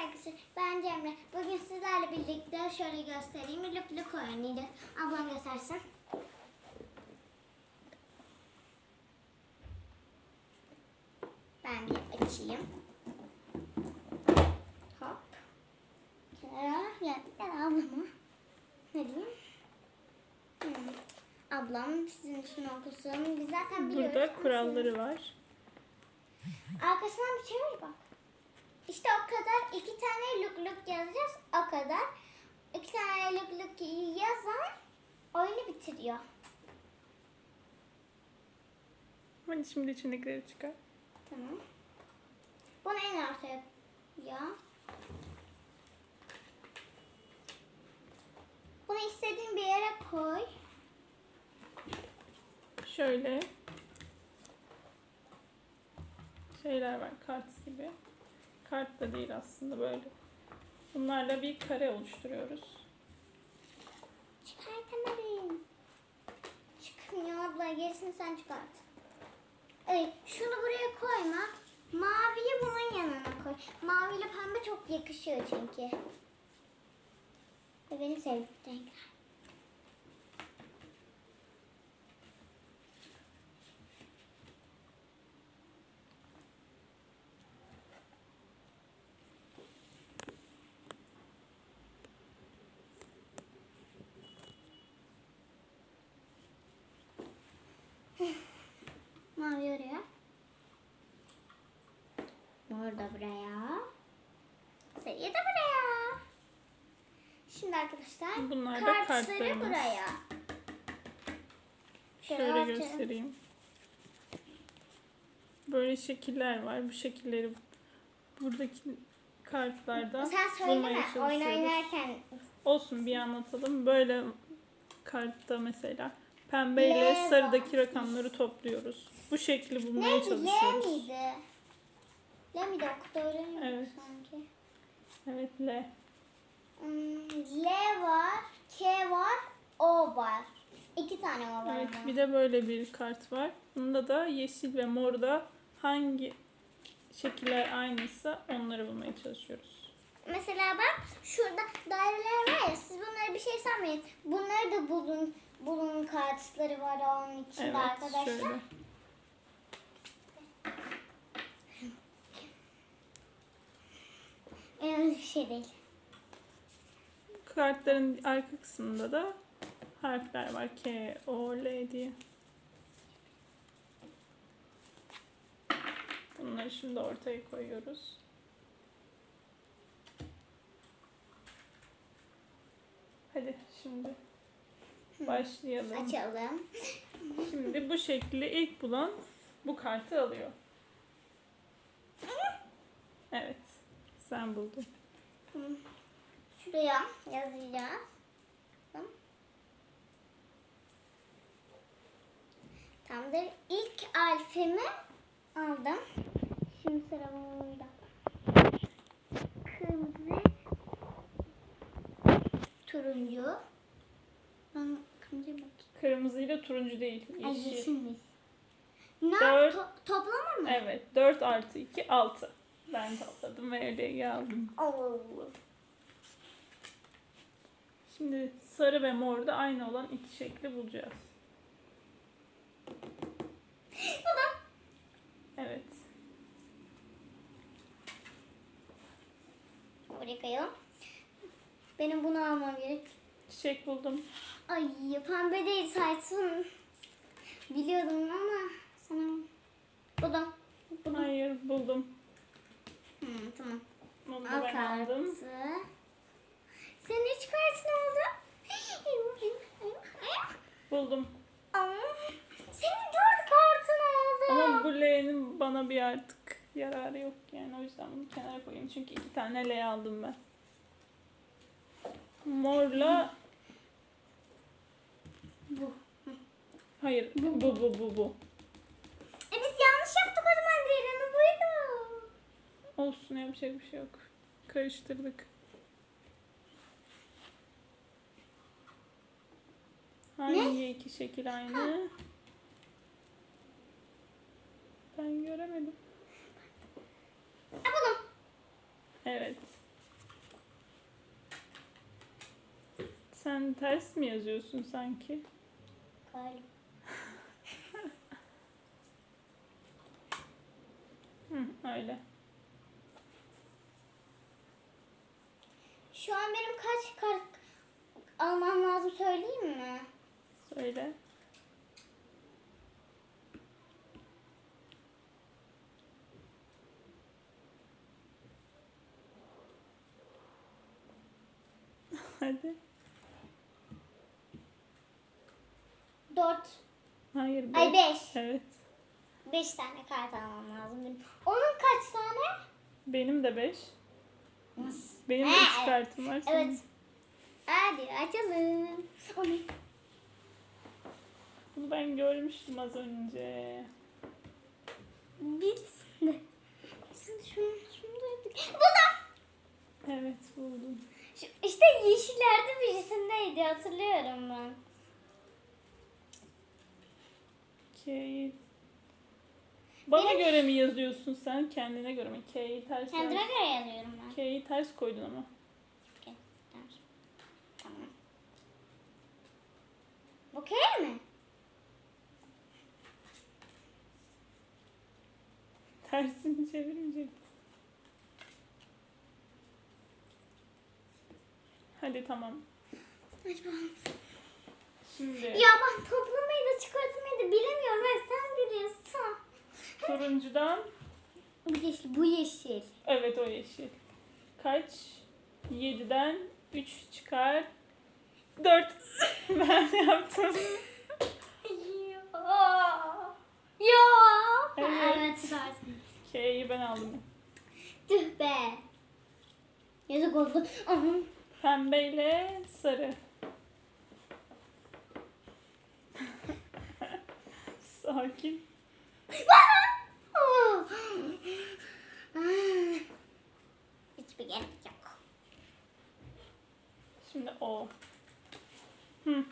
arkadaşlar. Ben Cemre. Bugün sizlerle birlikte şöyle göstereyim. Lük lük oynayacağız. Ablam göstersin. Ben bir açayım. Hop. Kenara gel, gel ablama. Ne diyeyim? Hmm. Ablam sizin için okusun. Biz zaten biliyoruz. Burada kuralları var. Arkasından bir çevir bak. İşte o kadar iki tane luk luk yazacağız. O kadar. İki tane luk luk yazan oyunu bitiriyor. Hadi şimdi içindekileri çıkar. Tamam. Bunu en ortaya ya. Bunu istediğin bir yere koy. Şöyle şeyler var kart gibi. Kart da değil aslında böyle. Bunlarla bir kare oluşturuyoruz. Çıkartamadım. Çıkmıyor abla. Gerisini sen çıkart. Evet. Şunu buraya koyma. Maviyi bunun yanına koy. Maviyle pembe çok yakışıyor çünkü. Ve benim sevdiğim renkler. Mavi oraya. Mor da buraya. Sarı da buraya. Şimdi arkadaşlar Bunlar da kartları kartlarımız. buraya. Şöyle göstereyim. Böyle şekiller var. Bu şekilleri buradaki kartlarda Sen bulmaya söyleme oyun çalışıyoruz. oynarken. Olsun bir anlatalım. Böyle kartta mesela pembe ile L sarıdaki rakamları topluyoruz. Bu şekli bulmaya Neydi? L çalışıyoruz. miydi? L miydi? Okulda öğreniyorduk Evet. sanki. Evet L. Hmm, L var, K var, O var. İki tane O var. Evet, bir de böyle bir kart var. Bunda da yeşil ve morda hangi şekiller aynıysa onları bulmaya çalışıyoruz. Mesela bak şurada daireler var ya siz bunları bir şey sanmayın. Bunları da bulun bulun kartları var onun içinde Evet, arkadaşlar. şöyle. Bir şey değil. Kartların arka kısmında da harfler var. K, O, L diye. Bunları şimdi ortaya koyuyoruz. Hadi şimdi başlayalım. Açalım. Şimdi bu şekli ilk bulan bu kartı alıyor. Evet. Sen buldun. Şuraya yazacağız. Tamamdır. İlk alfimi aldım. Şimdi sıra burada. Kırmızı. Turuncu. Ben kırmızıya bakayım. Kırmızı ile turuncu değil. Ay Yeşil. yeşilmiş. Ne Dört. to- toplama mı? Evet. 4 artı 2 6. Ben topladım ve öyle aldım. Oo. Şimdi sarı ve mor da aynı olan iki şekli bulacağız. Baba. Evet. Buraya koyalım. Benim bunu almam gerek. Çiçek buldum. Ay pembe değil saysın. Biliyordum ama sana buldum. Buldum. Hayır buldum. Hı, tamam. Bunu Al ben aldım. Senin hiç kartın oldu. Buldum. Aa, Senin dört kartın oldu. Ama bu L'nin bana bir artık yararı yok yani o yüzden bunu kenara koyayım. Çünkü iki tane L aldım ben. Morla bu. Hayır. Bu bu bu bu. bu. E biz yanlış yaptık o zaman diğerini buydu. Olsun yapacak bir şey yok. Karıştırdık. Hangi ne? iki şekil aynı? Ha. Ben göremedim. Buldum. Evet. Sen ters mi yazıyorsun sanki? Hı, öyle. Şu an benim kaç kart almam lazım söyleyeyim mi? Söyle. Hadi. Dört. Hayır. Ay beş. beş. Evet. Beş tane kart almam lazım benim. Onun kaç tane? Benim de 5. Nasıl? Benim de Ha, 3 evet. kartım var. senin. Evet. Hadi açalım. O ne? Bunu ben görmüştüm az önce. Birisinde. Birisinde şunu, şunu da. Buldum. Evet buldum. İşte yeşillerde birisindeydi hatırlıyorum ben. K'yi... Bana Benim- göre mi yazıyorsun sen? Kendine göre mi? K'yi ters Kendime göre yazıyorum ben. K'yi ters koydun ama. Tamam. Tamam. Bu K mi? Tersini çevirmeyecek. Hadi tamam. Şimdi Ya ben toplamayı da çıkartmayı da bilemiyorum. Turuncudan Bu yeşil. Bu yeşil. evet o yeşil. Kaç? 7'den 3 çıkar. 4. ben yaptım. Ya. Ya. Evet. Evet. süpersin. Ben aldım. Tüh be. Yazık oldu. Aha. Pembeyle sarı. Sakin. Hiçbir gerek yok. Şimdi o. Hı,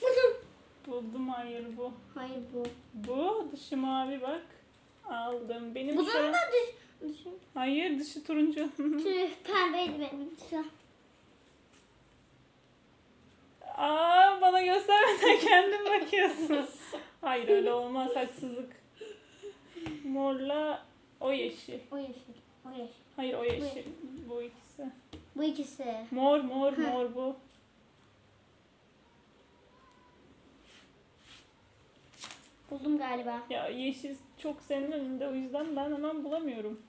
Buldum. buldum hayır bu. Hayır bu. Bu dışı mavi bak. Aldım. Benim Bunun şu da düş. düşün. Hayır dışı turuncu. Tüh pembeydi benim. Tüh. Aa bana göstermeden kendin bakıyorsun. Hayır öyle olmaz haksızlık. Morla o yeşil. O yeşil. O yeşil. Hayır o yeşil. Bu ikisi. Bu ikisi. Mor mor mor bu. Buldum galiba. Ya yeşil çok senin önünde o yüzden ben hemen bulamıyorum.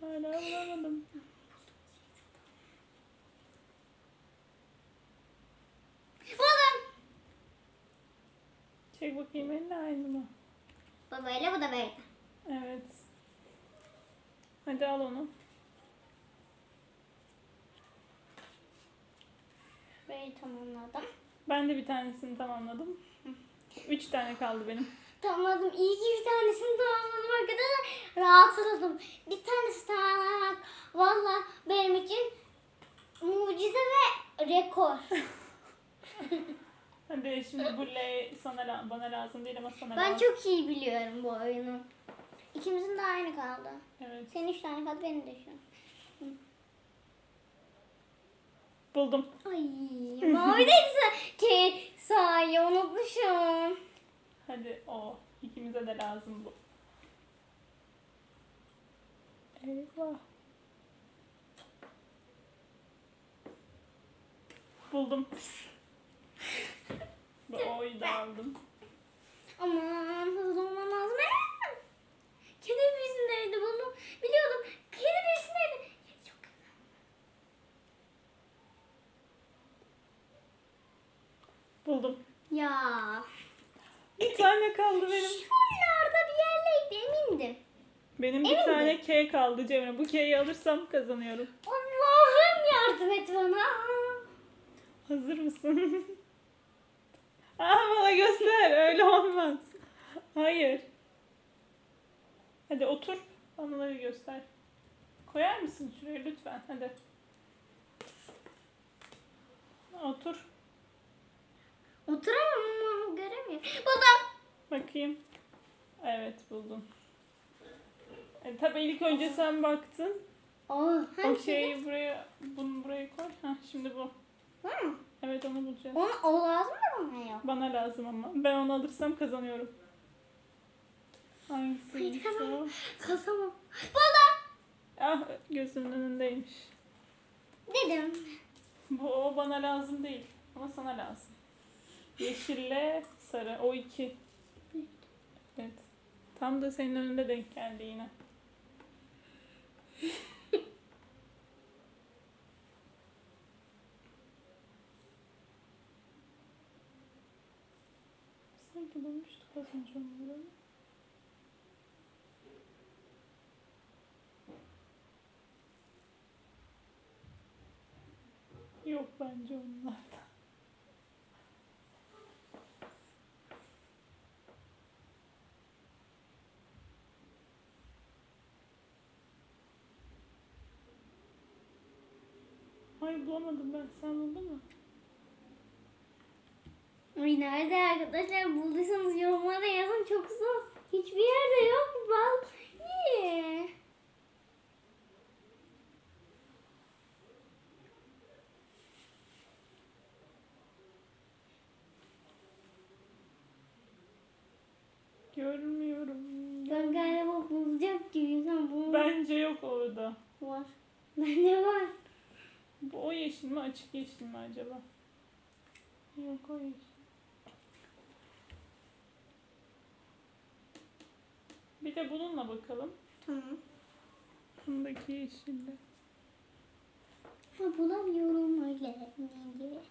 Hala bulamadım. Buldum. Çek bakayım eline aynı mı? Bu böyle bu da böyle. Evet. Hadi al onu. Böyle tamamladım. Ben de bir tanesini tamamladım. Üç tane kaldı benim. Tamamladım. İyi ki bir tanesini tamamladım arkadaşlar. Rahatladım. Bir tanesi tamamlamak valla benim için mucize ve rekor. Hadi şimdi bu L sana bana lazım değil ama sana Ben lazım. çok iyi biliyorum bu oyunu. İkimizin de aynı kaldı. Evet. Senin üç tane kaldı benim de şu an. Buldum. Ay mavi de. Ki sahi unutmuşum. Hadi o. İkimize de lazım bu. Eyvah. Buldum. Bu O'yu da aldım. Aman hızlı olmam lazım. Kedi birisindeydi bunu. Biliyordum. Kedi birisindeydi. Kedi çok güzel. Buldum. Ya. Bir tane kaldı benim. Şuralarda bir yerleydi emindim. Benim bir Emin tane K kaldı Cemre. Bu K'yi alırsam kazanıyorum. Allah'ım yardım et bana. Hazır mısın? Aa bana göster. Öyle olmaz. Hayır. Hadi otur. Bir göster. Koyar mısın şuraya lütfen? Hadi. Otur. Oturamam ama göremiyorum. Buldum. Bakayım. Evet buldun. E, tabii ilk önce sen baktın. Oo, O şeyi buraya, bunu buraya koy. Heh, şimdi bu. Var mı? Evet onu bulacağız. Onu, o lazım mı bana yok? Bana lazım ama. Ben onu alırsam kazanıyorum. Hangisi? Hayır, kazanamam. o? Kazamam. Buldum. Ah gözümün önündeymiş. Dedim. Bu o bana lazım değil. Ama sana lazım. Yeşille sarı. O iki. Tam da senin önünde denk geldi yine. Sanki bulmuştuk az önce onları. Yok bence onlardan. Bulamadım ben. Sen buldun mu? Ay nerede arkadaşlar bulduysanız yorumlara yazın çok zor. Hiçbir yerde yok bal. Niye? Görmüyorum. Ben galiba bulacak gibiyim. Sen bunu Bence yok orada. var. Bende var. Bu o yeşil mi açık yeşil mi acaba? Yok o yeşil. Bir de bununla bakalım. Tamam. Bundaki yeşille. Ha, bulamıyorum öyle. Niye?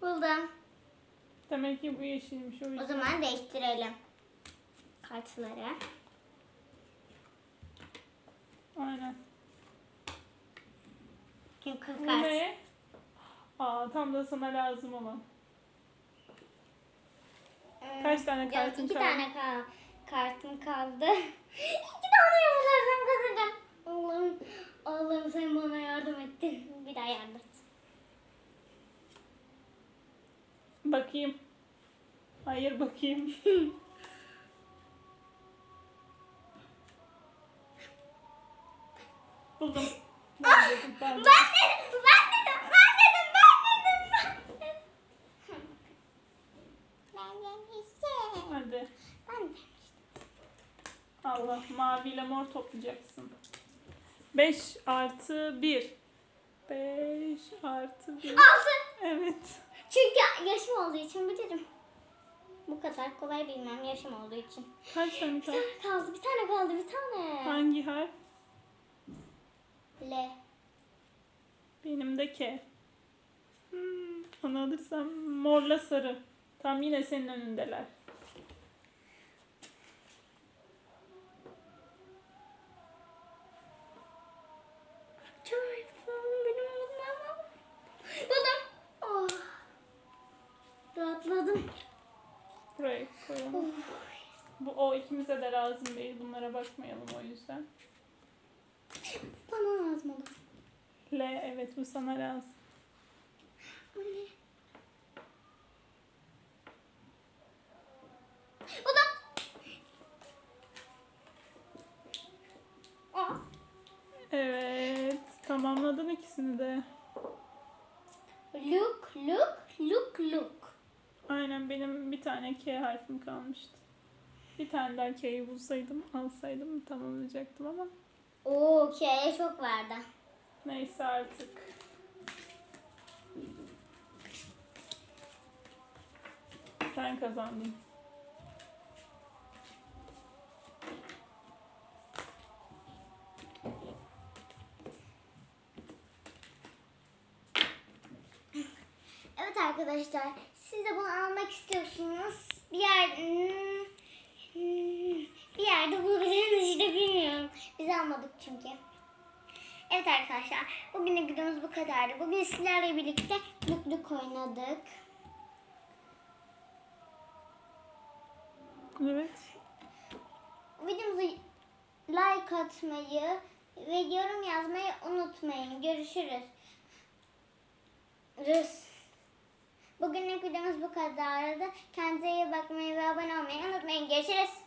Buldum. Demek ki bu yeşilmiş o O yüzden. zaman değiştirelim. Kartları. Aynen. Çünkü Bu kart. ne? Aa tam da sana lazım olan. Hmm, Kaç tane kartın iki kaldı? tane ka- kartım kaldı. iki tane yaparsam kazanacağım. Allah'ım, Allah'ım sen bana yardım ettin. Bir daha yardım et. Bakayım. Hayır bakayım. Buldum. Ben dedim, ben dedim. Ben dedim, ben dedim, ben dedim, ben demiştim. Hadi. Ben demiştim. Allah maviyle mor toplayacaksın. 5 artı 1. 5 artı 1. Altı. Evet. Çünkü yaşım olduğu için bilirim. Bu kadar kolay bilmem yaşım olduğu için. Kaç tane Bir kaldı? tane kaldı, bir tane kaldı, bir tane. Hangi harf? L. Benim de K. Hmm, onu alırsam morla sarı. Tam yine senin önündeler. Oh. Rahatladım. Buraya koyalım. Bu o ikimize de lazım değil. Bunlara bakmayalım o yüzden. Bana lazım olur. L evet bu sana lazım. Bu ne? Buldum. Aa. Evet. Tamamladın ikisini de. Look, look, look, look. Aynen benim bir tane K harfim kalmıştı. Bir tane daha K'yi bulsaydım, alsaydım tamamlayacaktım ama Oo, K'ye çok verdi. Neyse artık. Sen kazandın. Evet arkadaşlar, siz de bunu almak istiyorsunuz. Bir yer hmm, hmm, bir yerde bulabilirsiniz işte bilmiyorum. Biz almadık çünkü. Evet arkadaşlar, bugünün videomuz bu kadardı. Bugün sizlerle birlikte mutluluk oynadık. Evet. Videomuzu like atmayı ve yorum yazmayı unutmayın. Görüşürüz. Rüs. Bugünlük videomuz bu kadardı. Kendinize iyi bakmayı ve abone olmayı unutmayın. Görüşürüz.